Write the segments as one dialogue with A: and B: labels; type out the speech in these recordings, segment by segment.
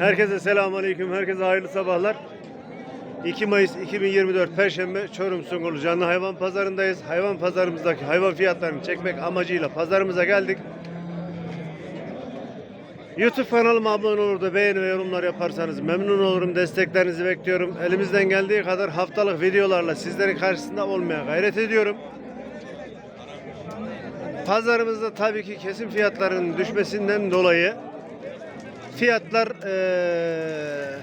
A: Herkese selamünaleyküm. Herkese hayırlı sabahlar. 2 Mayıs 2024 Perşembe Çorum Sungurlu Canlı Hayvan Pazarındayız. Hayvan pazarımızdaki hayvan fiyatlarını çekmek amacıyla pazarımıza geldik. YouTube kanalıma abone olur da beğeni ve yorumlar yaparsanız memnun olurum. Desteklerinizi bekliyorum. Elimizden geldiği kadar haftalık videolarla sizlerin karşısında olmaya gayret ediyorum. Pazarımızda tabii ki kesim fiyatlarının düşmesinden dolayı fiyatlar eee,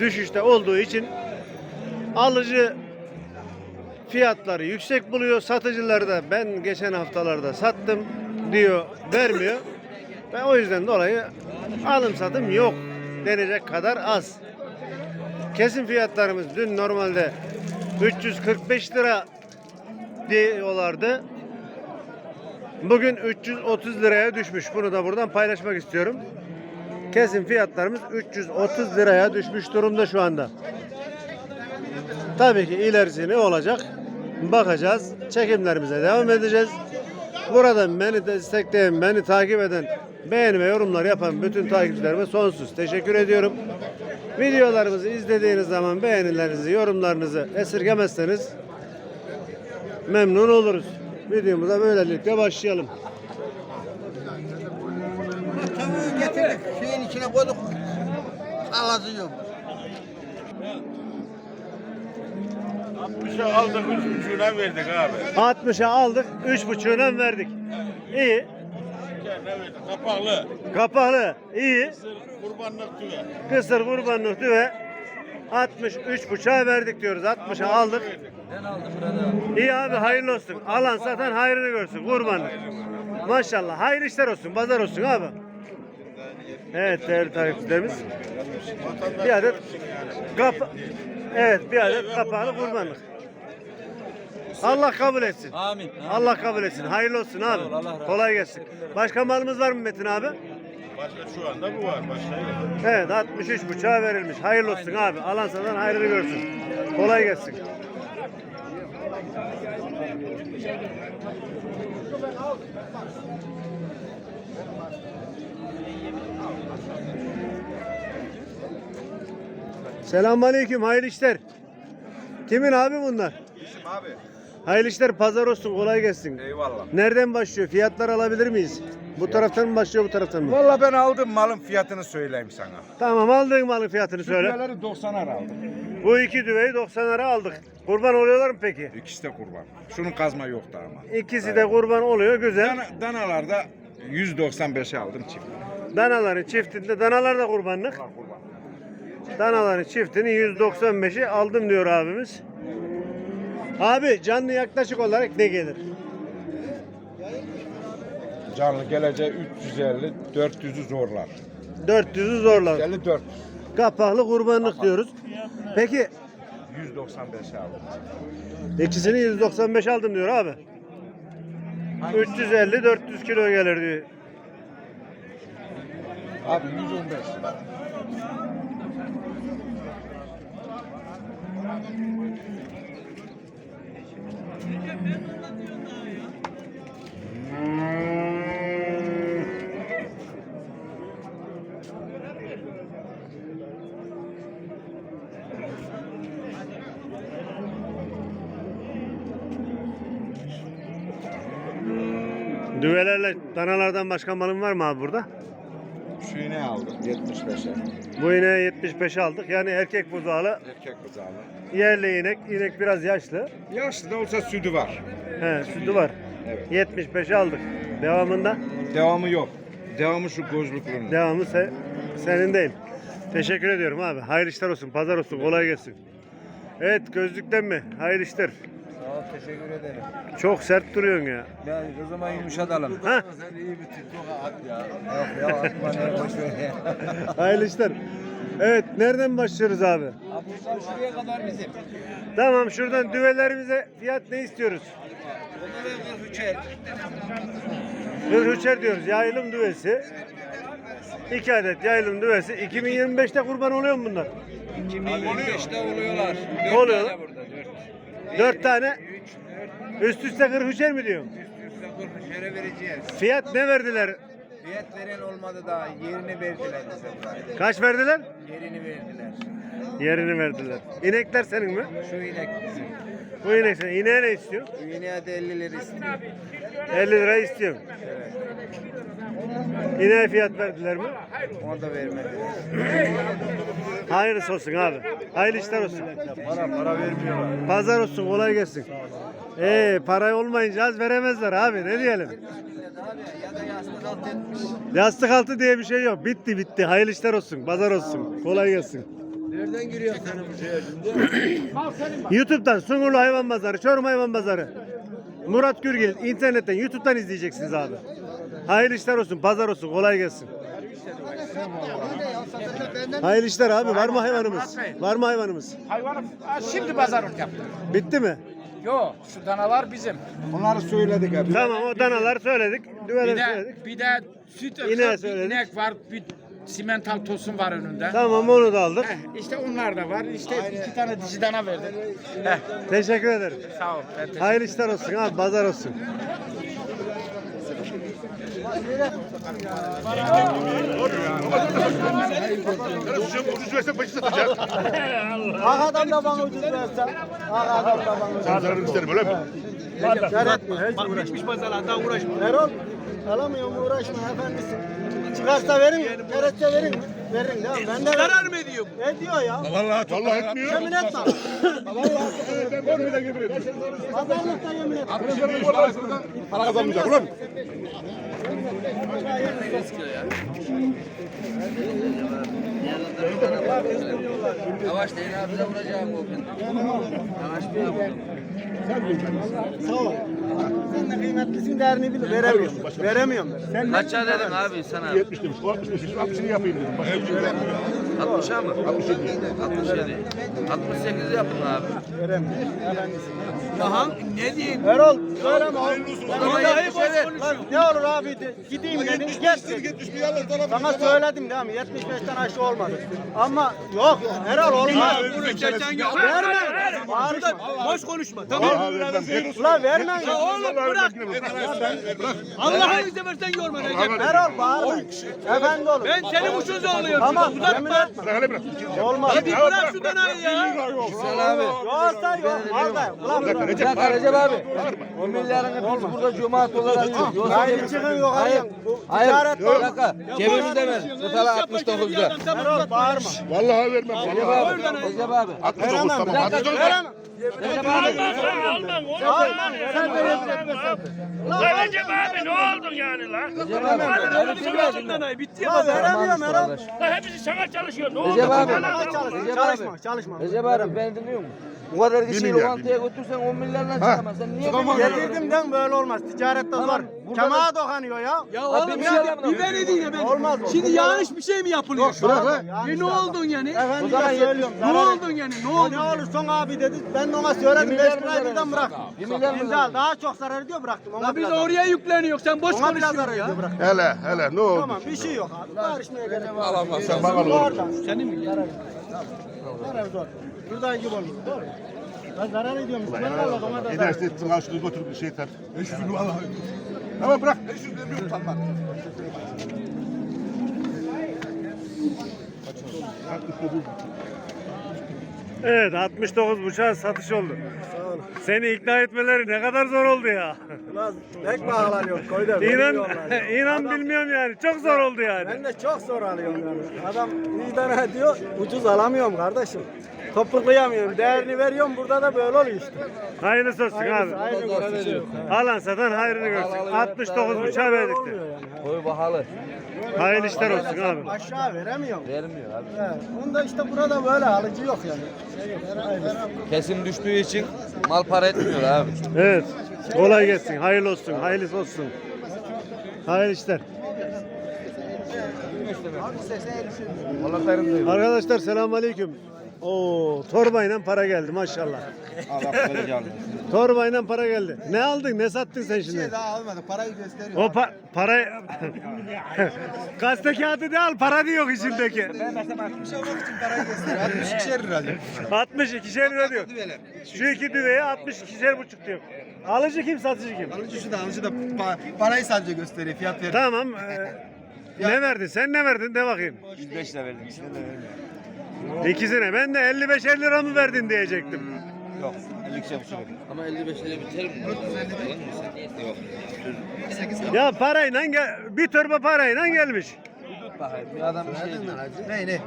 A: düşüşte olduğu için alıcı fiyatları yüksek buluyor. Satıcılar da ben geçen haftalarda sattım diyor, vermiyor. Ve o yüzden dolayı alım satım yok denecek kadar az. Kesim fiyatlarımız dün normalde 345 lira diyorlardı. Bugün 330 liraya düşmüş. Bunu da buradan paylaşmak istiyorum. Kesim fiyatlarımız 330 liraya düşmüş durumda şu anda. Tabii ki ilerisi ne olacak? Bakacağız. Çekimlerimize devam edeceğiz. Buradan beni destekleyen, beni takip eden, beğeni ve yorumlar yapan bütün takipçilerime sonsuz teşekkür ediyorum. Videolarımızı izlediğiniz zaman beğenilerinizi, yorumlarınızı esirgemezseniz memnun oluruz. Videomuza böylelikle başlayalım.
B: Tavuğu getirdik, içine koyduk. Sallatıyor.
C: 60'a aldık, üç buçuğuna verdik abi.
A: 60'a aldık, 3.5'una verdik. İyi.
C: Ne verdik? Kapaklı.
A: Kapaklı, iyi.
C: Sır, kurbanlık tüve.
A: Kısır kurbanlık düve 63.5'a verdik diyoruz. 60'a aldık. İyi abi hayırlı olsun. Alan satan hayrını görsün. Kurbanlık. Maşallah. Hayırlı işler olsun. Pazar olsun abi. Evet değerli takipçilerimiz. Bir adet kap Evet bir adet kapağını kurbanlık. Allah kabul etsin.
D: Amin.
A: Allah kabul etsin. Hayırlı olsun abi. Kolay gelsin. Başka malımız var mı Metin abi?
C: Başka şu anda bu var. Başka yok.
A: Evet 63 buçuğa verilmiş. Hayırlı olsun abi. Alan satan hayrını görsün. Kolay gelsin. Selamünaleyküm. Hayırlı işler. Kimin abi bunlar?
E: Bizim abi.
A: Hayırlı işler. Pazar olsun. Kolay gelsin.
E: Eyvallah.
A: Nereden başlıyor? Fiyatlar alabilir miyiz? Bu taraftan mı başlıyor bu taraftan mı?
E: Valla ben aldım malın fiyatını söyleyeyim sana.
A: Tamam aldığın malın fiyatını söyle.
E: Düveleri 90'a aldım.
A: Bu iki düveyi 90 lira aldık. Kurban oluyorlar mı peki?
E: İkisi de kurban. Şunun kazma yoktu ama.
A: İkisi de kurban oluyor güzel.
E: Dana, danalarda 195'e aldım çift.
A: Danaların çiftinde danalar da kurbanlık.
E: Kurban.
A: Danaların çiftini 195'i aldım diyor abimiz. Abi canlı yaklaşık olarak ne gelir?
E: Canlı geleceği 350, 400'ü zorlar.
A: 400'ü zorlar.
E: 50 400.
A: Kapaklı kurbanlık diyoruz. Peki
E: 195'e aldım.
A: ikisini 195 aldım diyor abi. 350-400 kilo gelir diyor.
E: Abi 115.
A: Düvelerle danalardan başka malın var mı abi burada?
E: Şu iğneyi aldım 75'e.
A: Bu ineği 75 aldık. Yani erkek buzağlı,
E: Erkek kızarlı.
A: yerli inek. İnek biraz yaşlı.
E: Yaşlı da olsa sütü var.
A: He, sütü var.
E: Evet.
A: 75 aldık. Devamında
E: Devamı yok. Devamı şu gözlüklünün.
A: devamı se- senin değil. Teşekkür ediyorum abi. Hayırlı işler olsun. Pazar olsun. Kolay gelsin. Evet gözlükten mi? Hayırlı işler.
D: Ol, teşekkür ederim.
A: Çok sert duruyorsun ya.
D: Ya o zaman yumuşatalım.
A: Ha?
D: Sen iyi bir TikTok at ya. Yok ya atma ne boş ver ya.
A: Hayırlı işler. Evet nereden başlıyoruz abi?
D: Abi buradan şuraya kadar bizim.
A: Tamam şuradan düvelerimize fiyat ne istiyoruz?
D: Bunlara 43'er.
A: Hırhüçer diyoruz. Yayılım düvesi. 2 adet yayılım düvesi. 2025'te kurban oluyor mu bunlar?
D: 2025'te oluyorlar. 4
A: Oluyor.
D: tane burada 4.
A: 4 tane. Üst üste 43'er mi diyorum?
D: Üst üste 43'ere vereceğiz.
A: Fiyat ne verdiler
E: Fiyat veren olmadı daha yerini verdiler bize.
A: Kaç verdiler?
E: Yerini verdiler.
A: Yerini verdiler. İnekler senin mi?
E: Şu inek bizim.
A: Bu inek senin. İneğe ne istiyor?
E: İneğe de 50 lira istiyor.
A: 50 lira istiyorum. İneğe fiyat verdiler mi?
E: Onu da vermediler.
A: Hayırlısı olsun abi. Hayırlı işler olsun.
E: Para para vermiyorlar.
A: Pazar olsun kolay gelsin. Ee, para olmayınca az veremezler abi ne diyelim.
E: Yastık
A: altı diye bir şey yok. Bitti bitti. Hayırlı işler olsun. Pazar olsun. Kolay gelsin.
E: Nereden giriyor senin bu şeye şimdi?
A: YouTube'dan Sungurlu Hayvan Pazarı, Çorum Hayvan Pazarı. Murat Gürgil internetten YouTube'dan izleyeceksiniz abi. Hayırlı işler olsun, pazar olsun, kolay gelsin. Hayırlı işler abi. Var mı hayvanımız? Var mı hayvanımız?
F: Hayvanı Aa, şimdi pazarlık yaptık.
A: Bitti mi?
F: Yok şu danalar bizim.
G: Onları söyledik abi.
A: Tamam o danalar söyledik.
F: Bir de
A: söyledik.
F: bir de süt
A: söyledik.
F: inek var, bir simental tosun var önünde.
A: Tamam onu da aldık.
F: Heh, işte onlar da var. İşte iki tane dişi dana verdik. Heh,
A: Teşekkür ederim.
F: sağ ol. Ben teşekkür
A: Hayırlı işler olsun abi, pazar olsun.
H: Arkadan da bana ucuz versen. Arkadan da bana ucuz
C: Pazarın isterim öyle mi?
H: Kar etme. Hiç uğraşma. Bitmiş pazarlardan uğraşma. Erol. Alamıyorum uğraşma efendisi. Çıkarsa verin, gerekçe verin. Verin mi? Ben de Karar mı ediyor? Ediyor ya.
C: Vallahi vallahi etmiyor.
H: Yemin etme. Pazarlıkta yemin etme.
C: Para kazanmayacak ulan.
E: Yavaş değil abi de vuracağım o gün. Yavaş bir
H: Sağ ol. Sen de kıymetlisin değerini bil. Veremiyorum. Veremiyorum. Sen
D: Kaça dedin abi sana?
C: 70 demiş. 60 demiş. 60'ını yapayım dedim. Başka bir şey yok.
D: 60'a mı? 67. 67. 68 yapın abi.
H: Erol söyleme.
D: Ama 70'e
H: Lan ne olur abi de gideyim dedim. Dedim. Sana söyledim değil mi? 75'ten aşağı olmadı. Ama yok Erol olmaz. Verme. Bağırma. Boş konuşma. Tamam. Ulan verme. Ya
C: Oğlum bırak.
I: Allah'ını seversen yorma Recep.
H: Erol bağırma. Efendi olur.
I: Ben senin ucuz oluyorum.
H: Tamam.
I: Uzatma.
C: Bırak bırak.
H: Olmaz.
I: Bir bırak şu danayı ya.
D: Güzel abi.
H: Yoksa yok. Al da. Ulan
D: Bir dakika Recep abi. O milyarını biz burada cumaat olarak. Yoksa
H: Hayır çıkın yok.
D: Hayır. Hayır. Bir
H: yok.
D: dakika. Cebimizde ver. Tutala 69'da.
H: Erol bağırma.
C: Vallahi vermem.
D: Recep abi. Recep abi.
C: 69
H: Veremem.
C: tamam.
D: Bir dakika.
C: 69.
H: Veremem.
D: Recep abi.
H: Sen de yapacak
I: Recep abi ne oldun yani lan?
D: Lan?
I: Bitti ya
H: Lan veremiyorum.
D: Kardeş.
I: Lan hepsi sana çalışıyor. Ne oldu?
D: Recep abi.
H: Çalışma, çalışma,
D: Recep abi.
H: çalışma.
D: Recep abi ben dinliyor musun? Bu kadar kişiyi
C: milyar,
D: lokantaya götürsen 10 milyarla çıkamaz. Sen niye bir milyar
H: Getirdim böyle olmaz. Ticarette zor.
D: burada
H: Kemağa dokanıyor ya.
I: Ya
D: Abi
I: oğlum
D: bir
I: ya,
D: şey yapma.
I: bir beni dinle ben.
H: Olmaz o.
I: Şimdi yanlış bir şey mi yapılıyor? şu an?
H: Yanlış
I: E ne oldun yani?
H: Efendim
D: O
H: de söylüyorum.
I: Ne
H: zarar
I: oldun yani? Ne
H: O
I: oldun?
H: ne olursun abi dedi. Ben de ona söyledim.
D: Bir
H: 5
D: milyar mı
H: lirayı birden
D: zarar
H: bıraktım. Şimdi
D: zarar?
H: al daha çok zarar ediyor bıraktım. Ona
I: La biz
H: biraz zarar-
I: oraya yükleniyor. Sen boş
H: Ona biraz
I: konuşuyorsun ya.
H: ediyor bıraktım.
C: Hele hele ne oldu?
H: Tamam bir şey yok abi. Barışmaya gerek yok.
C: Alamaz sen bana olur.
H: Senin mi? Zarar. Zarar zor. Buradan gibi oluyor. Doğru. Ben zarar ediyorum. Ben Allah da zarar.
C: Giderse etsin al şunu götür bir şey ter. 500 bin vallahi. Ama bırak. 500 bin bir utanma.
A: Evet 69 bıçağın satış oldu. Seni ikna etmeleri ne kadar zor oldu ya.
H: Ulan pek bağlanıyor. Koyda.
A: İnan, inan bilmiyorum yani. Çok zor oldu yani.
H: Ben de çok zor alıyorum yani. Adam idare ediyor, ucuz alamıyorum kardeşim. Topuklayamıyorum, değerini veriyorum, burada da böyle oluyor işte.
A: Hayırlısı olsun abi.
H: Aynı görsün.
A: Alan satan hayrını görsün. 69 bıçağı verdik de.
D: Koyu pahalı.
A: Hayırlı işler olsun abi.
H: Aşağı veremiyorum.
D: Vermiyor abi.
H: Evet. Bunda işte burada böyle alıcı yok yani. Şey yok, hayırlısı.
D: Kesim düştüğü için mal para etmiyor abi.
A: Evet. Kolay gelsin. Hayırlı olsun. Hayırlısı olsun. Hayırlı işler. Arkadaşlar selamünaleyküm. Oo, torbayla para geldi maşallah. Torbayla para geldi. Ne aldın? Ne sattın sen şimdi?
H: Daha almadık, parayı gösteriyor.
A: O pa parayı gazete kağıdı değil para diyor içindeki.
H: Parayı gösteriyor. 62 lira diyor.
A: 62 lira diyor. Şu iki düveye 62 buçuk diyor. Alıcı kim satıcı kim?
H: Alıcı şu da alıcı da pa- parayı sadece gösteriyor, fiyat veriyor.
A: Tamam. e, Ne verdin? Sen ne verdin? De bakayım.
J: 105 lira verdim. İkisine de vermiyorum.
A: İkisine. Ben de 55-50 lira mı verdin diyecektim.
J: Yok. 52 buçuk verdim.
D: Ama 55 lira biter mi? Yok.
A: Ya parayla gel, bir torba parayla gelmiş.
D: Bakayım bir adam bir şey diyor.
J: Ne ne?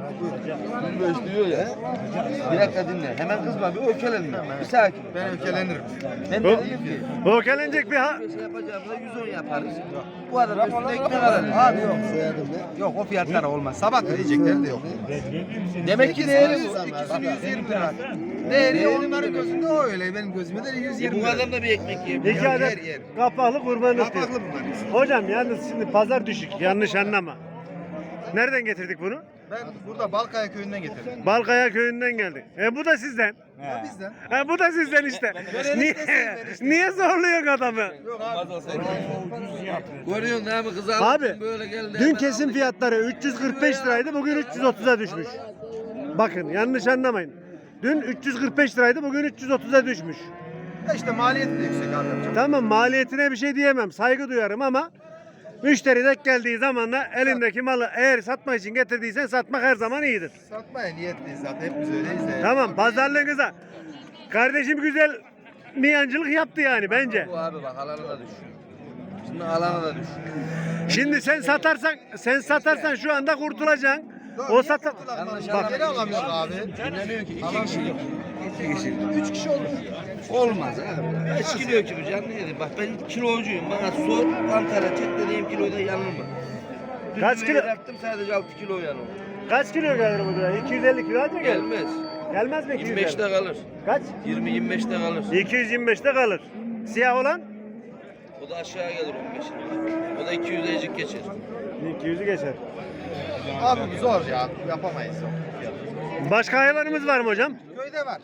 D: 25 diyor ya. Bir dakika dinle. Hemen kızma bir ökelenme. Bir sakin.
J: Ben ökelenirim.
D: Ben de diyeyim ki.
A: o gelecek bir ha...
D: Bir şey yapacağımızda 110 yaparız. Bu adam üstünde ekmek alır. Abi yok.
J: Yok o fiyatlara olmaz. Sabah da diyecekleri de yok.
D: Demek ki değeri bu.
J: İkisini 120 lira. Değeri onların gözünde o öyle. Benim gözüme de
D: E
J: 120
D: bu
J: lira.
D: adam da bir ekmek yiyor.
A: İki adet kapaklı kurbanlık diyor.
J: Kapaklı bunlar.
A: Hocam yalnız şimdi pazar düşük. Yanlış anlama. Nereden getirdik bunu?
J: Ben burada Balkaya köyünden getirdim.
A: Balkaya köyünden geldik. E bu da sizden.
J: Ya bizden.
A: Ha bu da sizden işte. Niye, niye zorluyorsun adamı?
D: Görüyorsun değil mi kız
A: Abi
D: almışsın böyle geldi.
A: dün kesim fiyatları 345 liraydı bugün 330'a düşmüş. Bakın yanlış anlamayın. Dün 345 liraydı bugün 330'a düşmüş.
J: Ya işte maliyeti de yüksek abi.
A: Tamam maliyetine bir şey diyemem saygı duyarım ama müşteri denk geldiği zaman da elindeki malı eğer satmak için getirdiysen satmak her zaman iyidir.
J: Satmaya niyetliyiz zaten. Hepimiz öyleyiz de.
A: Tamam pazarlığınıza. Kardeşim güzel miyancılık yaptı yani bence.
D: Bu abi bak alana da düş. Şimdi alana da düş.
A: Şimdi sen satarsan sen satarsan şu anda kurtulacaksın. O satar.
D: Bak.
J: Geri alamıyoruz abi.
D: Dinlemiyor ki iki kişilik. İki kişilik. Üç kişi olur. Olmaz abi. Kaç kilo ki bu canlı yedim. Bak ben kilocuyum. Bana sor Ankara çek dediğim kiloda yanılma. Dün
A: Kaç kilo?
D: Yaptım sadece 6 kilo yanılma.
A: Kaç kilo gelir bu lira? 250 kilo anca gelir.
D: Gelmez.
A: Gelmez mi 250?
D: 25'te kalır.
A: Kaç?
D: 20-25'te kalır.
A: 225'te kalır. Siyah olan?
D: O da aşağı gelir 15'e. O da 200 ecik geçer.
A: 200'ü geçer.
J: Abi zor ya. Yapamayız.
A: Başka hayvanımız var mı hocam?
J: Köyde var.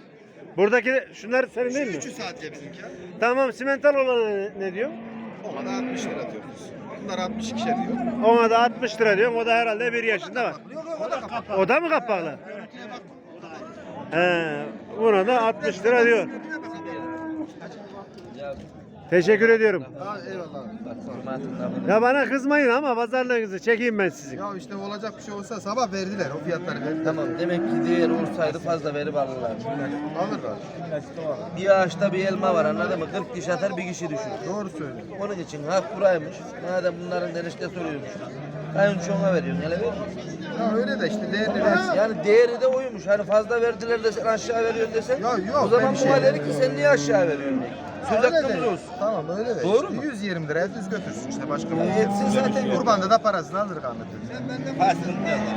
A: Buradaki şunlar senin değil mi?
J: Üçü sadece bizimki.
A: Tamam simental olan ne, ne diyor?
J: Ona da 60 lira diyoruz. Bunlar 62 diyor.
A: Ona da 60 lira diyor. O da herhalde bir yaşında var.
J: Yok yok o da kapak.
A: O da mı kapaklı? He, buna da 60 lira diyor. Teşekkür ediyorum.
J: Ha, eyvallah.
A: Ya bana kızmayın ama pazarlığınızı çekeyim ben sizin.
J: Ya işte olacak bir şey olsa sabah verdiler o fiyatları verdiler.
D: Tamam demek ki değer olsaydı fazla verip alırlar.
J: Alırlar.
D: Bir ağaçta bir elma var anladın mı? 40 diş atar bir kişi düşür.
J: Doğru söylüyorsun.
D: Onun için hak buraymış. Madem bunların denişte soruyormuş. Kayınçoğuna veriyorsun. Hele ver.
J: Ya öyle de işte değerli versin.
D: Yani değeri de oymuş. Hani fazla verdiler de sen aşağı veriyorsun desen.
J: Ya yok,
D: o zaman
J: bir
D: bu
J: şey
D: ki sen niye aşağı veriyorsun? Söz
J: Öyle
D: hakkımız olsun.
J: Tamam öyle de.
D: Doğru
J: işte
D: mu?
J: 120 liraya düz götürsün işte başka bir şey.
D: etsin zaten
J: Kurbanda da parasını alır anlatıyor.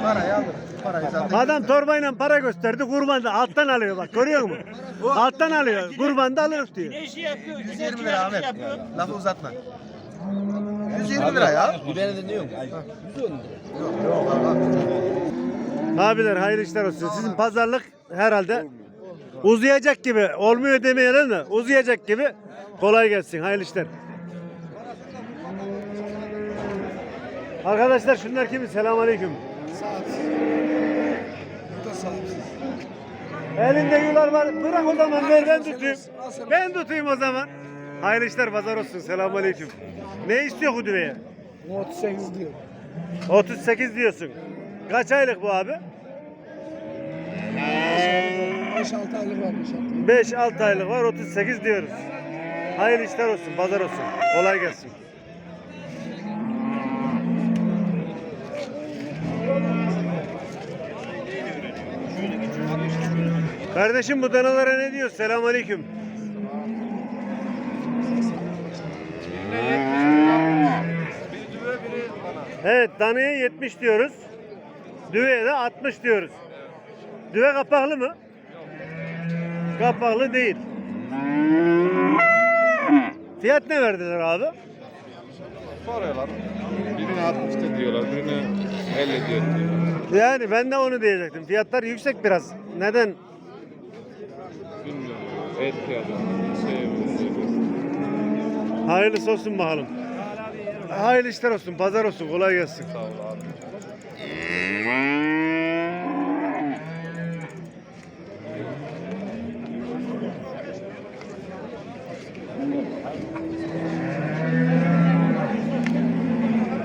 J: Parayı alır. Parayı zaten.
A: Adam torbayla para gösterdi kurbanda alttan alıyor bak görüyor musun? Alttan alıyor kurbanda alır diyor.
J: 120 lira Ahmet. Lafı uzatma. 120 lira ya.
D: Musun? Güzel mi?
J: Yok Allah.
A: Abiler hayırlı işler olsun. Sizin pazarlık herhalde uzayacak gibi. Olmuyor demeyelim de uzayacak gibi. Kolay gelsin. Hayırlı işler. Arkadaşlar şunlar kimin? Selamun Aleyküm. Elinde yular var. Bırak o zaman ver ben tutayım. Ben tutayım o zaman. Hayırlı işler pazar olsun. Selamun Aleyküm. Ne istiyor Hudüve'ye?
F: 38 diyor.
A: 38 diyorsun. Kaç aylık bu abi?
F: 5-6 aylık varmış.
A: 5-6 aylık var 38 diyoruz. Hayırlı işler olsun, pazar olsun. Kolay gelsin. Kardeşim bu danalara ne diyor? Selamünaleyküm. Evet, danaya 70 diyoruz. Düveye de 60 diyoruz. Düve kapaklı mı? Kapaklı değil. Fiyat ne verdiler abi?
K: Soruyorlar. Birine 60 diyorlar, birine 50 diyor.
A: Yani ben de onu diyecektim. Fiyatlar yüksek biraz. Neden?
K: Bilmiyorum. Et fiyatı. Şey,
A: Hayırlısı olsun bakalım. Hayırlı işler olsun, pazar olsun, kolay gelsin.
K: Sağ ol abi.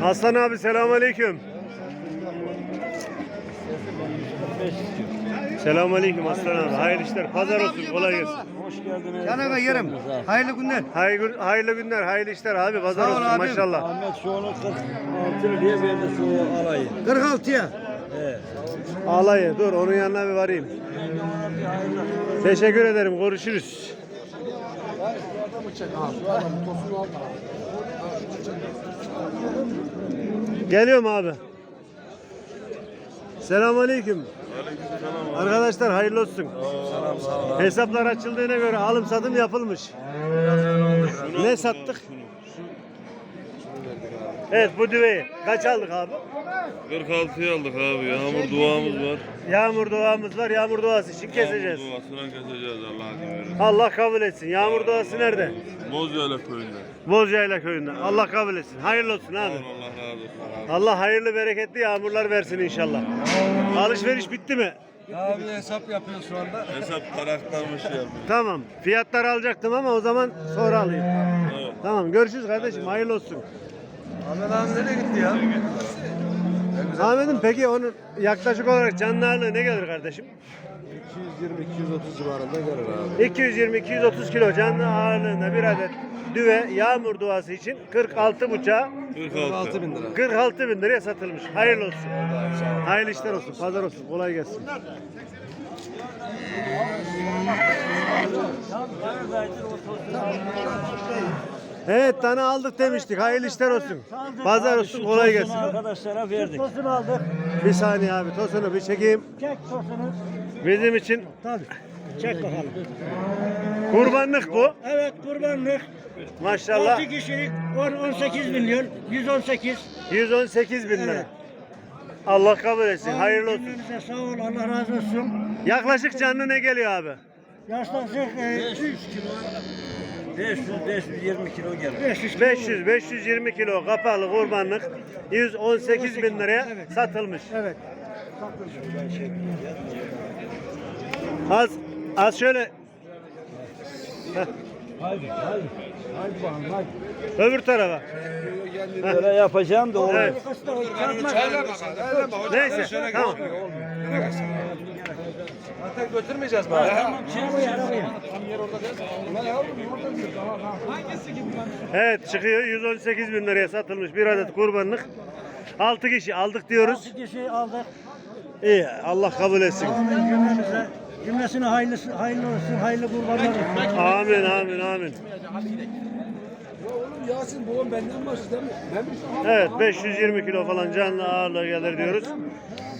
A: Hasan abi selamünaleyküm. Selamünaleyküm Aslan abi. Hayırlı işler. Pazar olsun. Kolay gelsin.
B: Yanına yerim. Hayırlı günler.
A: Hayırlı, hayırlı günler, hayırlı işler abi. Pazar olsun maşallah.
B: Ahmet şu onu 46 diye verdi şu alayı. 46'ya.
A: Alayı dur onun yanına bir varayım. Teşekkür ederim. Görüşürüz. Geliyorum abi. Selamünaleyküm. Arkadaşlar hayırlı olsun. Hesaplar açıldığına göre alım satım yapılmış. Ne sattık? Evet bu düveyi kaç aldık abi?
E: 46'yı aldık abi. Yağmur duamız var.
A: Yağmur duamız var. Yağmur duası için keseceğiz.
E: Yağmur duasına keseceğiz Allah'a.
A: Allah kabul etsin. Yağmur duası nerede?
E: Bozyala köyünde.
A: Bozcayla köyünde. Allah kabul etsin. Hayırlı olsun abi.
E: Allah razı olsun.
A: Allah hayırlı bereketli yağmurlar versin inşallah. Alışveriş bitti mi?
B: Abi hesap yapıyoruz şu anda.
E: Hesap taraklanmış ya.
A: Tamam. Fiyatları alacaktım ama o zaman sonra alayım.
E: Evet.
A: Tamam. Görüşürüz kardeşim. Hayırlı olsun.
B: Ahmet abi nereye gitti ya?
A: Ahmet'im peki onun yaklaşık olarak canlı ağırlığı ne gelir kardeşim?
B: 220-230 civarında gelir abi.
A: 220-230 kilo canlı ağırlığında bir adet düve yağmur duası için 46 buçağa
E: 46.
B: bin lira.
A: 46 bin liraya satılmış. Hayırlı olsun. Hayırlı işler olsun. Pazar olsun. Kolay gelsin. Evet tane aldık demiştik. Hayırlı işler olsun. Pazar olsun. Kolay gelsin.
B: Arkadaşlara verdik. Tosunu aldık.
A: Bir saniye abi. Tosunu bir çekeyim.
B: Çek tosunu.
A: Bizim için
B: Tabii. Çek bakalım.
A: kurbanlık bu.
B: Evet kurbanlık.
A: Maşallah.
B: 6 kişilik 10 18 milyon. 118.
A: 118 bin lira. Allah kabul etsin. Hayırlı olsun.
B: Cümlenize sağ ol. Allah razı olsun.
A: Yaklaşık canlı ne geliyor abi?
B: Yaklaşık e, 3 kilo. 500 520 kilo. 500
A: 500 520 kilo kapalı kurbanlık 118 bin liraya satılmış.
B: Evet.
A: Az az şöyle Heh,
B: Haydi haydi. Haydi bakalım haydi.
A: öbür tarafa.
B: Böyle yapacağım da olur.
A: Evet. Neyse tamam. Evet çıkıyor 118 bin liraya satılmış bir adet kurbanlık. 6 kişi aldık diyoruz.
B: 6 kişi aldık.
A: İyi Allah kabul etsin.
B: Amin cümlemize. Cümlesine hayırlısı, hayırlı olsun, hayırlı kurbanlar olsun.
A: Amin amin amin. Evet 520 kilo falan canlı ağırlığı gelir diyoruz.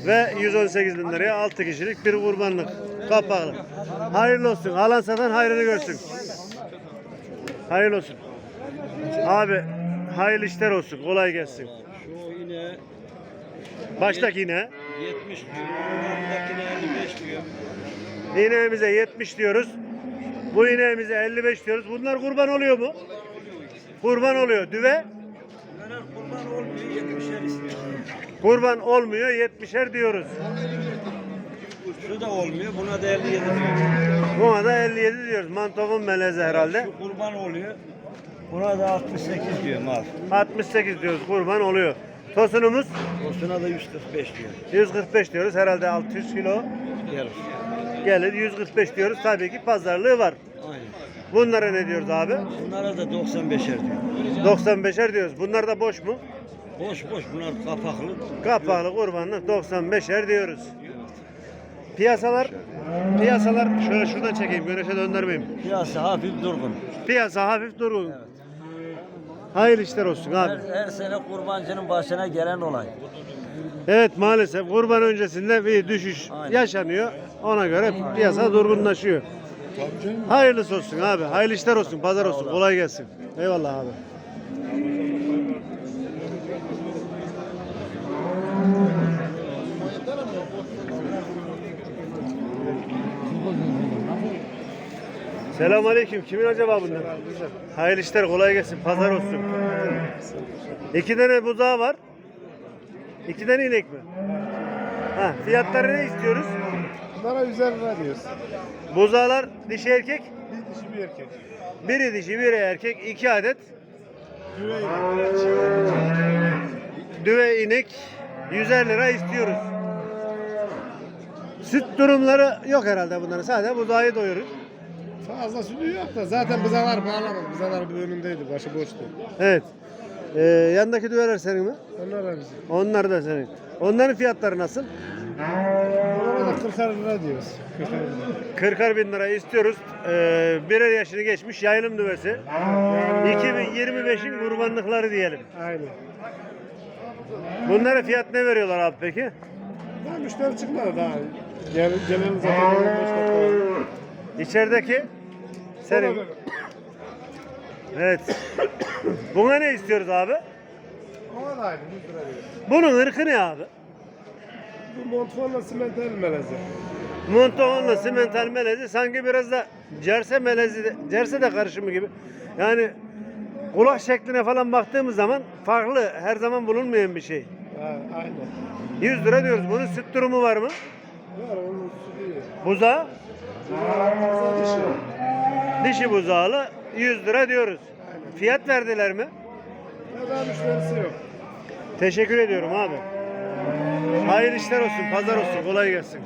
A: Ve 118 bin liraya 6 kişilik bir kurbanlık. Kapalı. Hayırlı olsun. Alan satan hayrını görsün. Hayırlı olsun. Abi hayırlı işler olsun. Kolay gelsin.
B: Şu yine
A: Baştaki yine.
B: 70 diyor, yanındakine 55 diyor.
A: İneğimize 70 diyoruz. Bu ineğimize 55 diyoruz. Bunlar kurban oluyor mu? Kurban oluyor. Düve
B: Bunlar kurban olmuyor, 70'er istiyor.
A: kurban olmuyor. 70'er diyoruz.
B: Şu da olmuyor, buna da 57 diyor.
A: Buna da 57 diyoruz. Mantofun melezi herhalde.
B: Şu kurban oluyor, buna da 68 diyor mal.
A: 68 diyoruz. Kurban oluyor. Tosunumuz
B: Osuna da 145 diyor.
A: 145 diyoruz. Herhalde 600 kilo
B: Gelir.
A: gelir. 145 diyoruz. Tabii ki pazarlığı var.
B: Aynen.
A: Bunlara ne diyoruz abi?
B: Bunlara da 95'er diyor.
A: 95'er diyoruz. Bunlar da boş mu?
B: Boş boş, bunlar kapaklı.
A: Kapaklı kurbanlık 95'er diyoruz. Piyasalar piyasalar şöyle şuradan çekeyim güneşe döndürmeyeyim.
B: Piyasa hafif durgun.
A: Piyasa hafif durgun. Hayırlı işler olsun abi.
B: her sene kurbancının başına gelen olay.
A: Evet maalesef kurban öncesinde bir düşüş
B: Aynen.
A: yaşanıyor. Ona göre piyasa durgunlaşıyor. Hayırlısı olsun abi. Hayırlı işler olsun. Pazar olsun. Kolay gelsin. Eyvallah abi. Selam aleyküm. Kimin acaba bunlar? Hayırlı işler kolay gelsin. Pazar olsun. İki tane buzağı var. İki tane inek mi? Ha, fiyatları ne istiyoruz?
C: Bunlara 100 lira diyoruz.
A: Buzağlar dişi erkek.
C: Bir dişi bir erkek.
A: Biri dişi, biri erkek. iki adet. Düve inek 150 lira istiyoruz. Süt durumları yok herhalde bunların. Sadece buzağı doyurur.
L: Fazla sütü yok da zaten bızalar bağlamaz. Bızalar bir önündeydi, başı boştu.
A: Evet. Ee, yandaki düveler senin mi?
L: Onlar da bizim.
A: Onlar da senin. Onların fiyatları nasıl?
L: Onlara da 40 lira diyoruz. 40 lira.
A: 40'ar bin lira istiyoruz. Ee, birer yaşını geçmiş yayılım düvesi. 2025'in kurbanlıkları diyelim.
L: Aynen.
A: Bunlara fiyat ne veriyorlar abi peki?
L: Daha müşteri çıkmadı daha. Gel, gelen zaten 15 dakika.
A: İçerideki senin. Evet. Buna ne istiyoruz abi?
L: Ona da aynı 100 lira diyor.
A: Bunun ırkı ne abi?
L: Bu montfonla simental melezi.
A: Montonla simental melezi sanki biraz da cerse melezi, de- cerse de karışımı gibi. Yani kulak şekline falan baktığımız zaman farklı, her zaman bulunmayan bir şey.
L: Ha, aynen.
A: 100 lira diyoruz. Bunun süt durumu var mı?
L: Var onun sütü iyi. Dişi.
A: dişi buzağlı 100 lira diyoruz. Fiyat verdiler mi?
L: Ya daha müşterisi yok.
A: Teşekkür ediyorum abi. Hayırlı işler olsun, pazar olsun, kolay gelsin.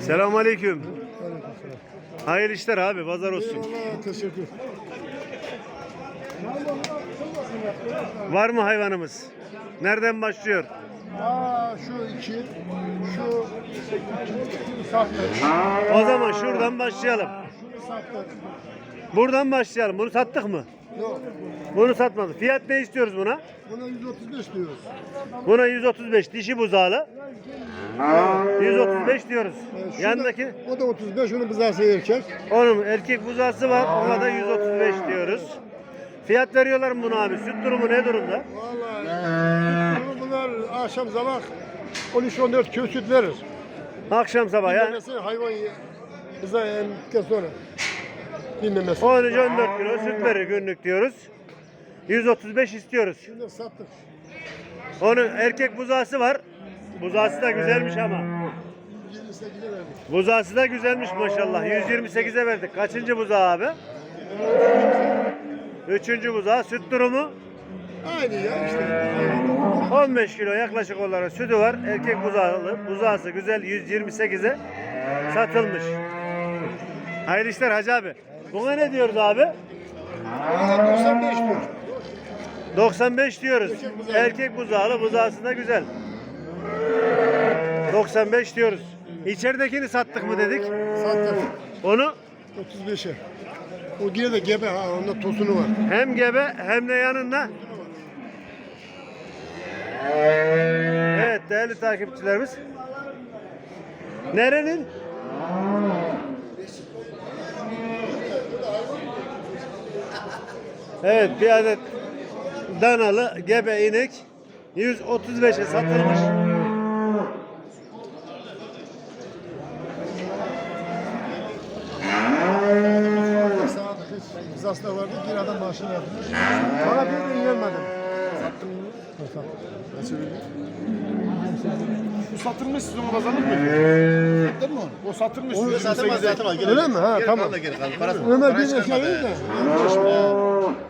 A: Selamun aleyküm. Hayırlı işler abi, pazar olsun.
L: Teşekkür.
A: Var mı hayvanımız? Nereden başlıyor?
L: Aa şu iki, şu sahte.
A: O zaman şuradan başlayalım.
L: Şunu sahte.
A: Buradan başlayalım. Bunu sattık mı?
L: Yok.
A: Bunu satmadık. Fiyat ne istiyoruz buna?
L: Buna 135 diyoruz.
A: Buna 135 dişi buzağlı. 135 diyoruz.
L: Şurada-
A: Yandaki
L: O da 35, onun bızası erkek.
A: onun erkek buzağısı var. Ona da 135 diyoruz. Fiyat veriyorlar mı buna abi? Süt durumu ne durumda?
L: Vallahi bunu bunlar akşam sabah 13-14 kilo süt verir.
A: Akşam sabah ya.
L: Dinlemesi hayvan ye- bıza emdikten sonra. Dinlemesi.
A: 13-14 kilo süt verir günlük diyoruz. 135 istiyoruz.
L: Şimdi sattık.
A: Onun erkek buzağısı var. Buzağısı da güzelmiş ama.
L: 28'e verdik.
A: Buzağısı da güzelmiş maşallah. 128'e verdik. Kaçıncı buzağı abi? Üçüncü buzağı. Süt durumu
L: Aynı ya işte.
A: 15 kilo yaklaşık olarak sütü var. Erkek buzağılı. Buzağısı güzel 128'e satılmış. Hayırlı işler Hacı abi. Buna ne diyoruz abi?
L: Ona 95 diyor.
A: 95 diyoruz. Erkek buzağılı. Buzağısı da güzel. 95 diyoruz. İçeridekini sattık mı dedik?
L: Sattık.
A: Onu
L: 35'e. O yine de gebe ha, onda tosunu var.
A: Hem gebe hem de yanında. Evet değerli takipçilerimiz. Nerenin? Evet bir adet danalı gebe inek 135'e satılmış.
L: Sağda hiç bızası vardı, bir adam maaşını yapmış. Bana bir de gelmedim. Sattım. Ben söyleyeyim. Bu satılmış sizin o kazanır mı? Sattın mı onu? O satılmış. Onu satılmaz zaten var. Öyle mi? Ha tamam. Ömer bir de şey de.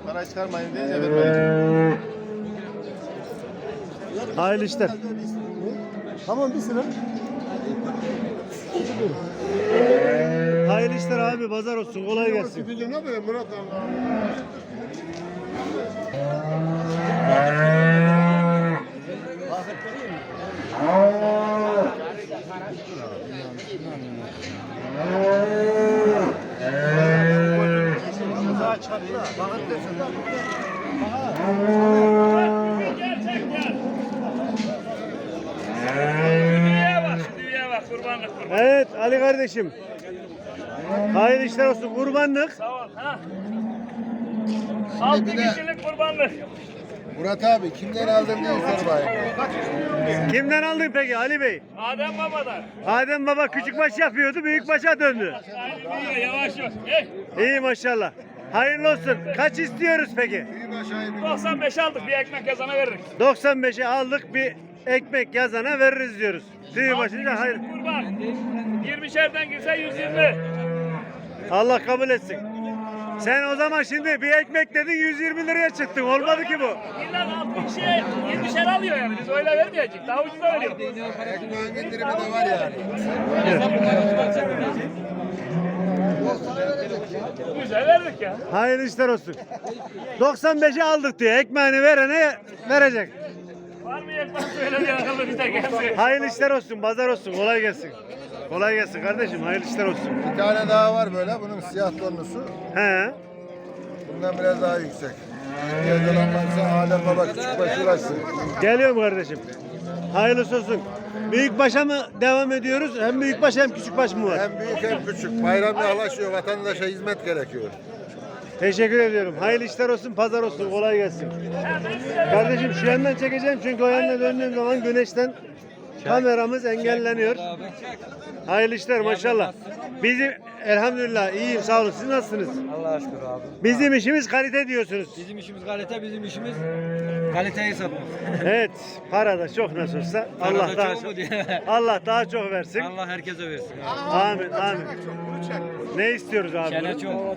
C: Para çıkarmayın deyince vermeyin.
A: Hayırlı işler.
L: Tamam bir sıra.
A: Hayırlı işler abi pazar olsun kolay gelsin.
L: Ne böyle Murat Allah.
A: Evet Ali kardeşim. Hayırlı işler olsun kurbanlık.
M: Altı kişilik kurbanlık.
C: Murat abi kimden aldın diye sor bakayım.
A: Kimden aldın peki Ali Bey?
M: Adem babadan.
A: Adem baba küçük baş yapıyordu büyük başa döndü.
M: Aynen öyle yavaş yavaş.
A: İyi maşallah. Hayırlı olsun. Kaç istiyoruz peki?
M: 95 aldık bir ekmek yazana veririz.
A: 95'e aldık bir ekmek yazana veririz diyoruz. Tüyü başınca hayır.
M: Kurban. 20'şerden girse 120.
A: Allah kabul etsin. Sen o zaman şimdi bir ekmek dedin 120 liraya çıktın. Olmadı ki bu.
M: İlla altı kişiye 20'şer alıyor yani. Biz öyle vermeyecek. Daha ucuza veriyor. Güzel verdik ya.
A: Hayırlı işler olsun. 95'e aldık diyor. Ekmeğini verene verecek.
M: Var mı ekmek söyle bir akıllı bize gelsin.
A: Hayırlı işler olsun. Pazar olsun. Kolay gelsin. Kolay gelsin kardeşim. Hayırlı işler olsun.
L: Bir tane daha var böyle. Bunun siyah tonlusu.
A: He.
L: Bundan biraz daha yüksek. Türkiye'de olan varsa Alem Baba küçük başı uğraşsın.
A: Geliyorum kardeşim. Hayırlısı olsun. Büyükbaşa mı devam ediyoruz? Hem büyükbaş hem küçükbaş mı var?
L: Hem büyük hem küçük. Bayram yaklaşıyor. Vatandaşa hizmet gerekiyor.
A: Teşekkür ediyorum. Hayırlı işler olsun, pazar olsun. Kolay gelsin. Kardeşim şu yandan çekeceğim çünkü o yandan döndüğüm zaman güneşten kameramız engelleniyor. Hayırlı işler maşallah. Bizim elhamdülillah iyiyim sağ olun. Siz nasılsınız?
B: Allah'a şükür abi.
A: Bizim işimiz kalite diyorsunuz.
B: Bizim işimiz kalite, bizim işimiz kaliteyi satmak.
A: Evet, para da çok nasıl olsa Allah
B: da
A: daha
B: çok mu
A: çok,
B: diye.
A: Allah daha çok versin.
B: Allah herkese versin.
A: Amin, amin. Ne istiyoruz abi?
B: Çene çok.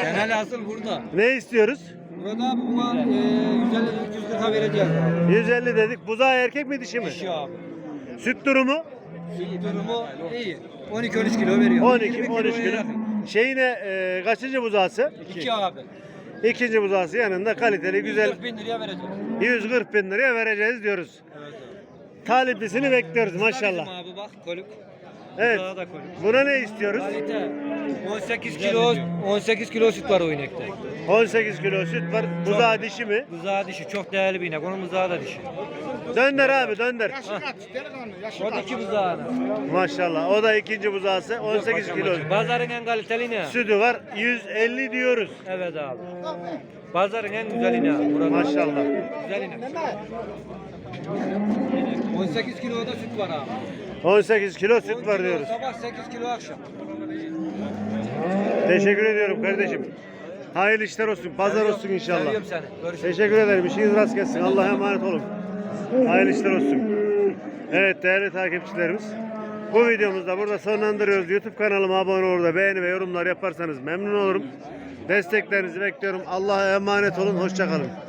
B: Çene asıl burada.
A: Ne istiyoruz?
B: Burada abi buna e, 150 140 vereceğiz abi.
A: 150 dedik. Buzağı erkek mi dişi mi?
B: Dişi abi.
A: Süt durumu?
B: Süt durumu iyi. 12-13 kilo veriyor.
A: 12
B: 20
A: 13
B: kiloya
A: kilo. Şeyine e, kaçıncı buzağısı?
B: İki abi.
A: İkinci buzağısı yanında kaliteli güzel
B: 40 bin liraya vereceğiz.
A: 140 bin liraya vereceğiz diyoruz. Taliplisini bekliyoruz maşallah.
B: Bizim abi bak koluk.
A: Evet.
B: Buzağı da koluk.
A: Buna ne istiyoruz?
B: Kalite. 18 kilo 18 kilo süt var o inekte.
A: 18 kilo süt var. Buzağı dişi mi?
B: Buzağı dişi çok değerli bir inek. Onun buzağı da dişi.
A: Dönder abi dönder.
B: O da iki buzağını.
A: Maşallah. O da ikinci buzağısı 18 kilo.
B: Pazarın en kaliteli ne?
A: Sütü var 150 diyoruz.
B: Evet abi. Pazarın en güzel ineği. Burada
A: Maşallah.
B: Güzel inek. 18 kilo da süt var abi.
A: 18 kilo
B: 10
A: süt var
B: kilo
A: diyoruz.
B: Sabah 8 kilo akşam.
A: Teşekkür ediyorum kardeşim. Hayırlı işler olsun. Pazar olsun inşallah.
B: Seviyorum seni. Görüşürüz.
A: Teşekkür ederim. İşiniz rast gelsin. Allah'a emanet olun. Hayırlı işler olsun. Evet değerli takipçilerimiz. Bu videomuzu da burada sonlandırıyoruz. YouTube kanalıma abone olur da beğeni ve yorumlar yaparsanız memnun olurum. Desteklerinizi bekliyorum. Allah'a emanet olun. Hoşçakalın.